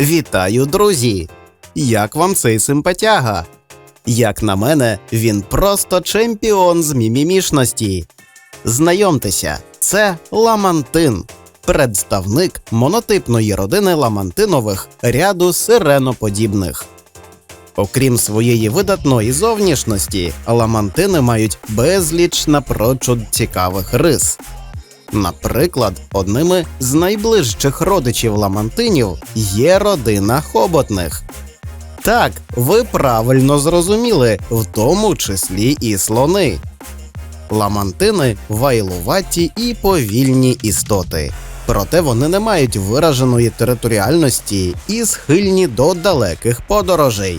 Вітаю, друзі! Як вам цей симпатяга? Як на мене, він просто чемпіон з мімімішності. Знайомтеся, це Ламантин, представник монотипної родини ламантинових ряду сиреноподібних. Окрім своєї видатної зовнішності, ламантини мають безліч напрочуд цікавих рис. Наприклад, одними з найближчих родичів ламантинів є родина хоботних. Так, ви правильно зрозуміли, в тому числі і слони. Ламантини вайлуваті і повільні істоти. Проте вони не мають вираженої територіальності і схильні до далеких подорожей.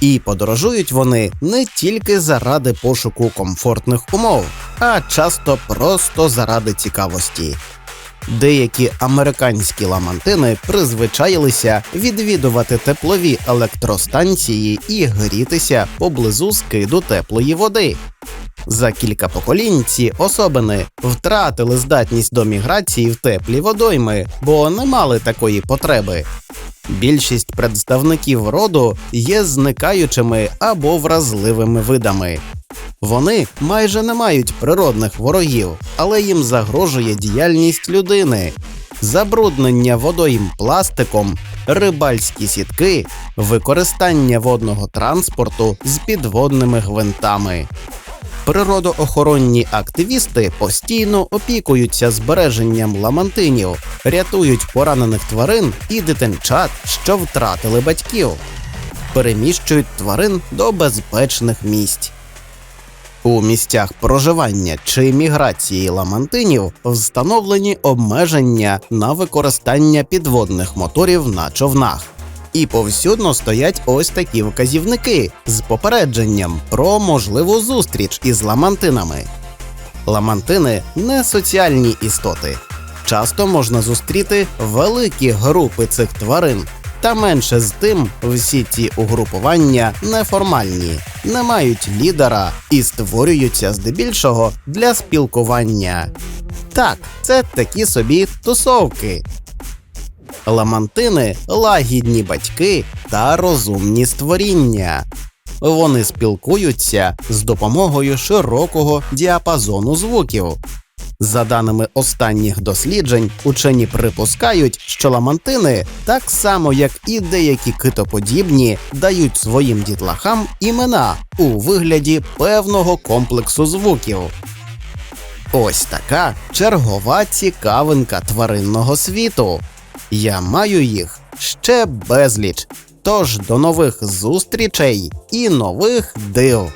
І подорожують вони не тільки заради пошуку комфортних умов, а часто просто заради цікавості. Деякі американські ламантини призвичаїлися відвідувати теплові електростанції і грітися поблизу скиду теплої води. За кілька поколінь ці особини втратили здатність до міграції в теплі водойми, бо не мали такої потреби. Більшість представників роду є зникаючими або вразливими видами. Вони майже не мають природних ворогів, але їм загрожує діяльність людини, забруднення водойм пластиком, рибальські сітки, використання водного транспорту з підводними гвинтами. Природоохоронні активісти постійно опікуються збереженням ламантинів, рятують поранених тварин і дитинчат, що втратили батьків, переміщують тварин до безпечних місць. У місцях проживання чи міграції ламантинів встановлені обмеження на використання підводних моторів на човнах. І повсюдно стоять ось такі вказівники з попередженням про можливу зустріч із ламантинами. Ламантини не соціальні істоти. Часто можна зустріти великі групи цих тварин, та менше з тим всі ці угрупування неформальні, не мають лідера і створюються здебільшого для спілкування. Так, це такі собі тусовки. Ламантини лагідні батьки та розумні створіння. Вони спілкуються з допомогою широкого діапазону звуків. За даними останніх досліджень, учені припускають, що ламантини, так само як і деякі китоподібні, дають своїм дітлахам імена у вигляді певного комплексу звуків. Ось така чергова цікавинка тваринного світу. Я маю їх ще безліч. Тож до нових зустрічей і нових див.